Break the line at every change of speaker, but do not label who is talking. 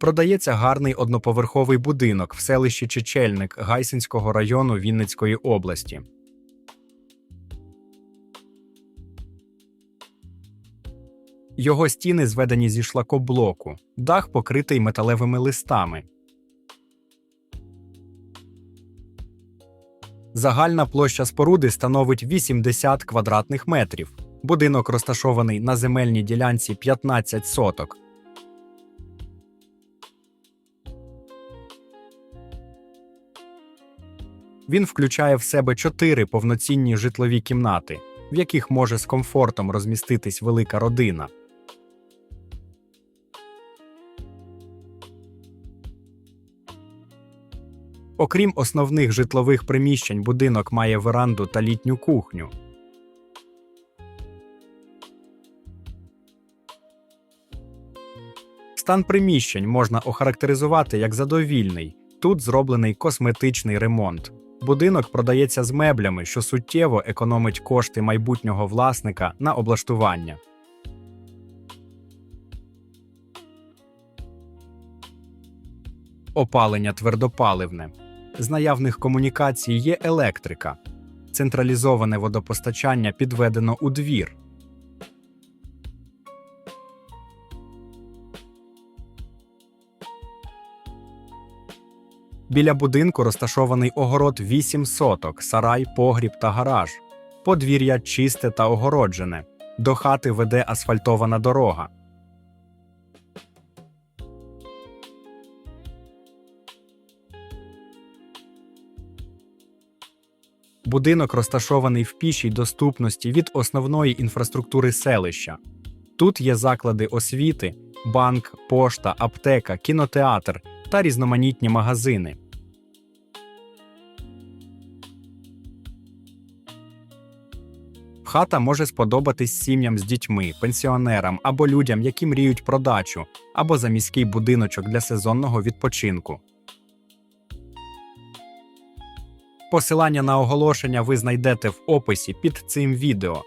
Продається гарний одноповерховий будинок в селищі Чечельник Гайсинського району Вінницької області. Його стіни зведені зі шлакоблоку, дах покритий металевими листами. Загальна площа споруди становить 80 квадратних метрів. Будинок розташований на земельній ділянці 15 соток. Він включає в себе чотири повноцінні житлові кімнати, в яких може з комфортом розміститись велика родина. Окрім основних житлових приміщень, будинок має веранду та літню кухню. Стан приміщень можна охарактеризувати як задовільний. Тут зроблений косметичний ремонт. Будинок продається з меблями, що суттєво економить кошти майбутнього власника на облаштування. Опалення твердопаливне. З наявних комунікацій є електрика. Централізоване водопостачання підведено у двір. Біля будинку розташований огород 8 соток, сарай, погріб та гараж. Подвір'я чисте та огороджене. До хати веде асфальтована дорога. Будинок розташований в пішій доступності від основної інфраструктури селища. Тут є заклади освіти, банк, пошта, аптека, кінотеатр та різноманітні магазини. Хата може сподобатись сім'ям з дітьми, пенсіонерам або людям, які мріють про дачу, або за міський будиночок для сезонного відпочинку. Посилання на оголошення ви знайдете в описі під цим відео.